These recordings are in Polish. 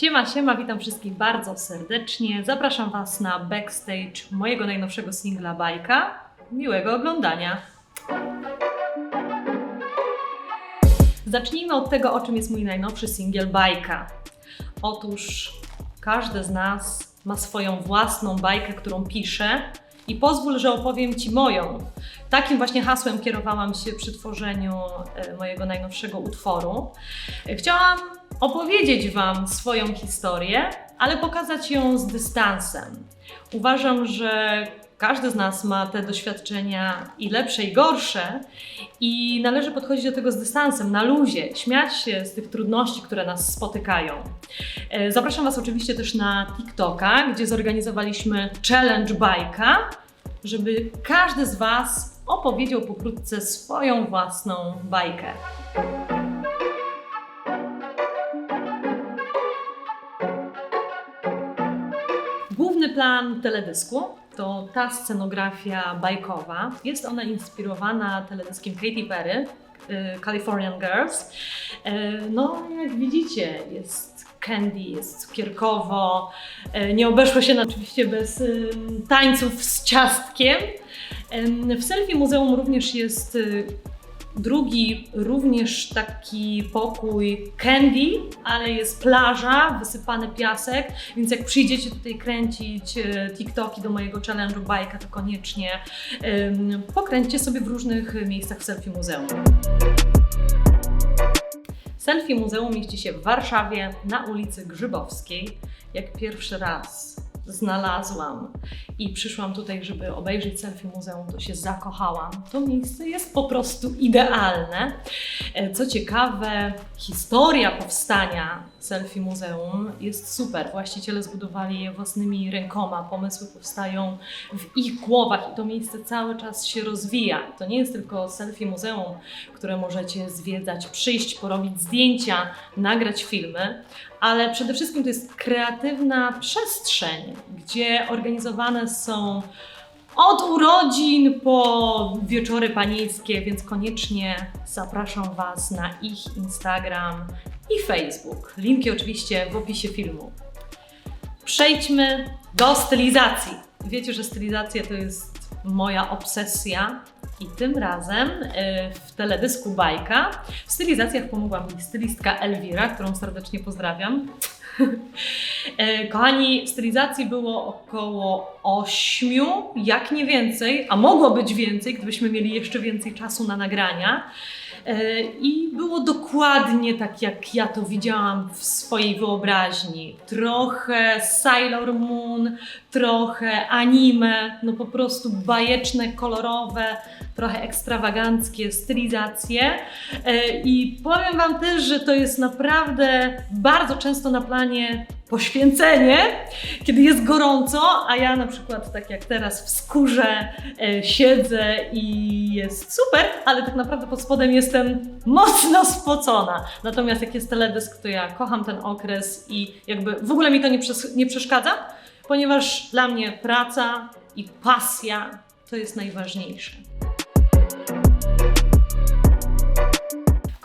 Siema, siema, witam wszystkich bardzo serdecznie. Zapraszam Was na backstage mojego najnowszego singla Bajka. Miłego oglądania. Zacznijmy od tego, o czym jest mój najnowszy singiel Bajka. Otóż każdy z nas ma swoją własną bajkę, którą pisze i pozwól, że opowiem Ci moją. Takim właśnie hasłem kierowałam się przy tworzeniu e, mojego najnowszego utworu. E, Chciałam opowiedzieć Wam swoją historię, ale pokazać ją z dystansem. Uważam, że każdy z nas ma te doświadczenia i lepsze, i gorsze, i należy podchodzić do tego z dystansem, na luzie, śmiać się z tych trudności, które nas spotykają. E, Zapraszam Was oczywiście też na TikToka, gdzie zorganizowaliśmy challenge bajka, żeby każdy z Was opowiedział pokrótce swoją własną bajkę. Główny plan teledysku to ta scenografia bajkowa. Jest ona inspirowana teledyskiem Katy Perry, y, Californian Girls. Y, No, jak widzicie, jest candy, jest cukierkowo. Y, Nie obeszło się oczywiście bez y, tańców z ciastkiem. W Selfie Muzeum również jest y, drugi, również taki pokój candy, ale jest plaża, wysypany piasek, więc jak przyjdziecie tutaj kręcić e, TikToki do mojego challenge'u bajka, to koniecznie ym, pokręćcie sobie w różnych miejscach w Selfie Muzeum. Selfie Muzeum mieści się w Warszawie na ulicy Grzybowskiej. Jak pierwszy raz znalazłam i przyszłam tutaj, żeby obejrzeć Selfie Muzeum, to się zakochałam. To miejsce jest po prostu idealne. E, Co ciekawe, historia powstania Selfie Muzeum jest super. Właściciele zbudowali je własnymi rękoma, pomysły powstają w ich głowach i to miejsce cały czas się rozwija. To nie jest tylko Selfie Muzeum, które możecie zwiedzać, przyjść, porobić zdjęcia, nagrać filmy, ale przede wszystkim to jest kreatywna przestrzeń, gdzie organizowane są od urodzin po wieczory panieńskie, więc koniecznie zapraszam Was na ich Instagram i Facebook. Linki oczywiście w opisie filmu. Przejdźmy do stylizacji. Wiecie, że stylizacja to jest moja obsesja. I tym razem y, w teledysku Bajka w stylizacjach pomogła mi stylistka Elwira, którą serdecznie pozdrawiam. E, Kochani, stylizacji było około ośmiu, jak nie więcej, a mogło być więcej, gdybyśmy mieli jeszcze więcej czasu na nagrania. E, I było dokładnie tak, jak ja to widziałam w swojej wyobraźni. Trochę Sailor Moon, trochę anime, no po prostu bajeczne, kolorowe, trochę ekstrawaganckie stylizacje. E, I powiem Wam też, że to jest naprawdę bardzo często na planie poświęcenie, kiedy jest gorąco, a ja na przykład tak jak teraz w skórze e, siedzę i jest super, ale tak naprawdę pod spodem jestem mocno spocona. Natomiast jak jest teledysk, to ja kocham ten okres i jakby w ogóle mi to nie, przes- nie przeszkadza, ponieważ dla mnie praca i pasja to jest najważniejsze.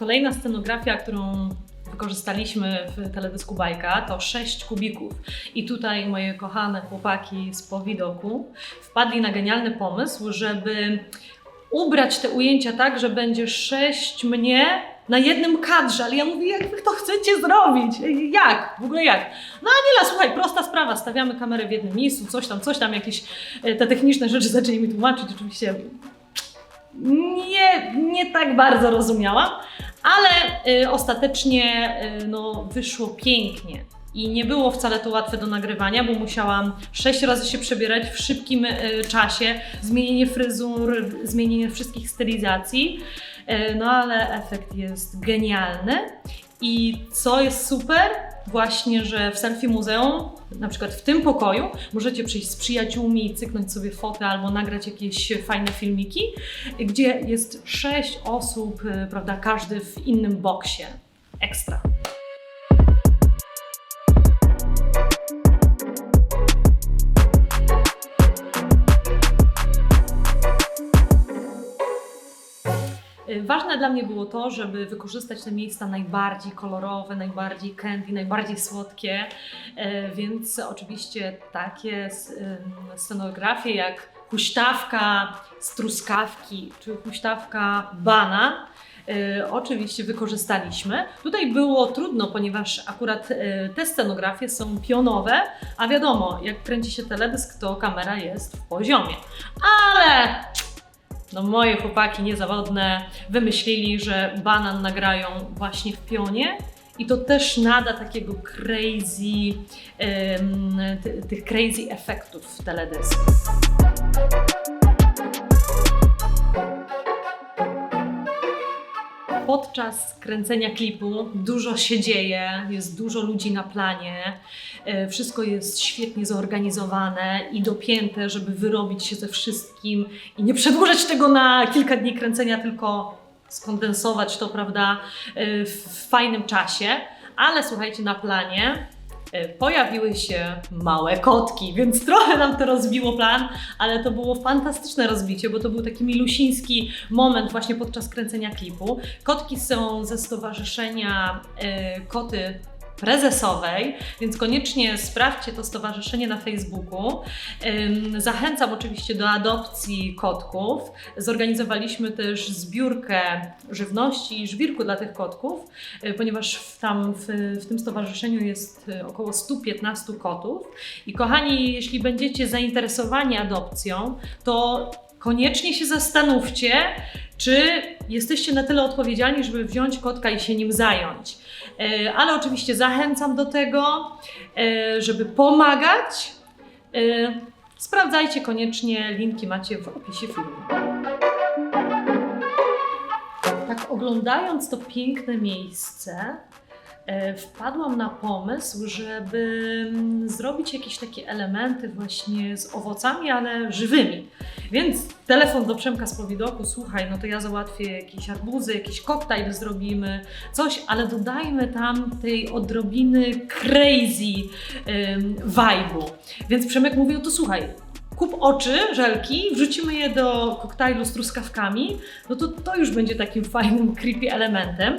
Kolejna scenografia, którą wykorzystaliśmy w teledysku Bajka, to sześć kubików. I tutaj moje kochane chłopaki z Powidoku wpadli na genialny pomysł, żeby ubrać te ujęcia tak, że będzie sześć mnie na jednym kadrze, ale ja mówię, jak wy to chcecie zrobić? Jak? W ogóle jak? No Aniela, słuchaj, prosta sprawa, stawiamy kamerę w jednym miejscu, coś tam, coś tam, jakieś e, te techniczne rzeczy zaczęli mi tłumaczyć, oczywiście nie, nie tak bardzo rozumiałam, ale y, ostatecznie y, no, wyszło pięknie. I nie było wcale to łatwe do nagrywania, bo musiałam sześć razy się przebierać w szybkim y, czasie, zmienienie fryzur, zmienienie wszystkich stylizacji. Y, no ale efekt jest genialny. I co jest super, właśnie, że w Selfie Muzeum, na przykład w tym pokoju, możecie przyjść z przyjaciółmi cyknąć sobie fotę albo nagrać jakieś fajne filmiki, gdzie jest sześć osób, y, prawda, każdy w innym boksie. Ekstra. Ważne dla mnie było to, żeby wykorzystać te miejsca najbardziej kolorowe, najbardziej candy, najbardziej słodkie, E, więc oczywiście takie scenografie jak huśtawka z truskawki czy huśtawka bana. e, Oczywiście wykorzystaliśmy. Tutaj było trudno, ponieważ akurat te scenografie są pionowe, a wiadomo, jak kręci się teledysk, to kamera jest w poziomie. Ale no moje chłopaki niezawodne wymyślili, że banan nagrają właśnie w pionie i to też nada takiego crazy, ty, tych crazy efektów w teledysku. Podczas kręcenia klipu dużo się dzieje, jest dużo ludzi na planie, e, wszystko jest świetnie zorganizowane i dopięte, żeby wyrobić się ze wszystkim i nie przedłużać tego na kilka dni kręcenia, tylko skondensować to, prawda, e, w fajnym czasie. Ale słuchajcie, na planie pojawiły się małe kotki, więc trochę nam to rozbiło plan, ale to było fantastyczne rozbicie, bo to był taki milusiński moment właśnie podczas kręcenia klipu. Kotki są ze stowarzyszenia e, Koty Prezesowej, więc koniecznie sprawdźcie to stowarzyszenie na Facebooku. Zachęcam oczywiście do adopcji kotków. Zorganizowaliśmy też zbiórkę żywności i żwirku dla tych kotków, y, ponieważ w, tam w, w tym stowarzyszeniu jest y, około 115 kotów. I kochani, jeśli będziecie zainteresowani adopcją, to koniecznie się zastanówcie, czy jesteście na tyle odpowiedzialni, żeby wziąć kotka i się nim zająć. E, Ale oczywiście zachęcam do tego, e, żeby pomagać. E, Sprawdzajcie koniecznie, linki macie w opisie filmu. Tak oglądając to piękne miejsce, wpadłam na pomysł, żeby mm, zrobić jakieś takie elementy właśnie z owocami, ale żywymi. Więc telefon do Przemka z powidoku, słuchaj, no to ja załatwię jakieś arbuzy, jakiś koktajl zrobimy, coś, ale dodajmy tam tej odrobiny crazy ym, vibe'u. Więc Przemek mówił, to słuchaj, kup oczy, żelki, wrzucimy je do koktajlu z truskawkami, no to to już będzie takim fajnym, creepy elementem.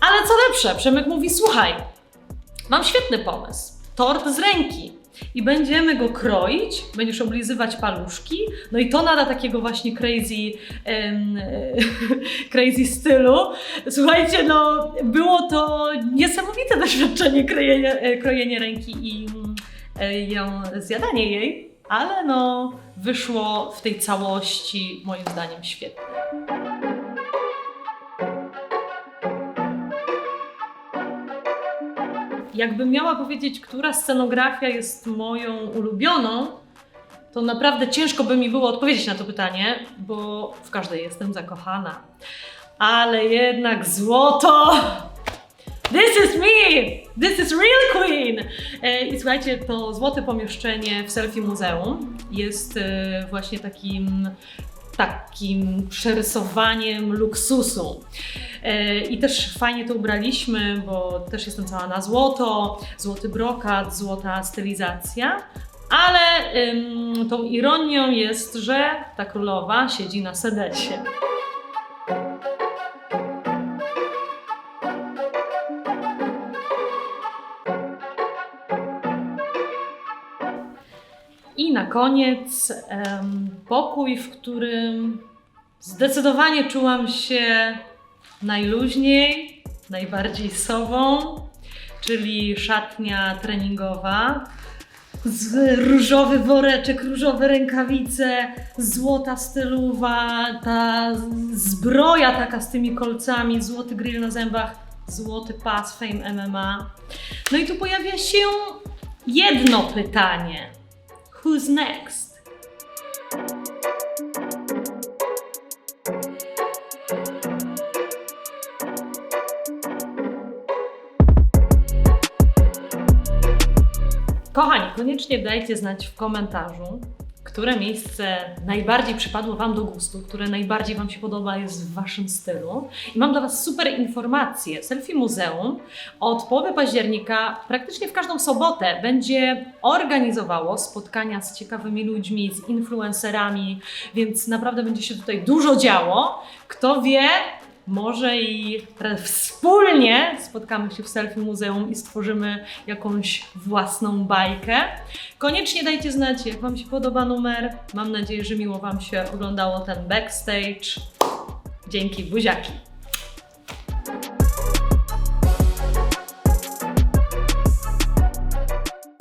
Ale co lepsze, Przemek mówi, słuchaj, mam świetny pomysł, tort z ręki. I będziemy go kroić, będziesz oblizywać paluszki, no i to nada takiego właśnie crazy, em, crazy stylu. Słuchajcie, no było to niesamowite doświadczenie krojenia, e, krojenie ręki i mm, e, ją, zjadanie jej, ale no wyszło w tej całości moim zdaniem świetnie. Jakbym miała powiedzieć, która scenografia jest moją ulubioną, to naprawdę ciężko by mi było odpowiedzieć na to pytanie, bo w każdej jestem zakochana. Ale jednak złoto! This is me! This is real queen! E, I słuchajcie, to złote pomieszczenie w Selfie Muzeum jest e, właśnie takim takim przerysowaniem luksusu. E, I też fajnie to ubraliśmy, bo też jestem cała na złoto, złoty brokat, złota stylizacja. Ale ym, tą ironią jest, że ta królowa siedzi na sedesie. I na koniec em, pokój, w którym zdecydowanie czułam się najluźniej, najbardziej sobą, czyli szatnia treningowa. Z różowy woreczek, różowe rękawice, złota stylowa, ta zbroja taka z tymi kolcami, złoty grill na zębach, złoty pas Fame MMA. No i tu pojawia się jedno pytanie. Who's next? Kochani, koniecznie dajcie znać w komentarzu, które miejsce najbardziej przypadło Wam do gustu, które najbardziej Wam się podoba, jest w Waszym stylu. I mam dla Was super informację. Selfie Muzeum od połowy października praktycznie w każdą sobotę będzie organizowało spotkania z ciekawymi ludźmi, z influencerami, więc naprawdę będzie się tutaj dużo działo. Kto wie, może i wspólnie spotkamy się w Selfie Muzeum i stworzymy jakąś własną bajkę. Koniecznie dajcie znać, jak Wam się podoba numer. Mam nadzieję, że miło Wam się oglądało ten backstage. Dzięki, buziaki!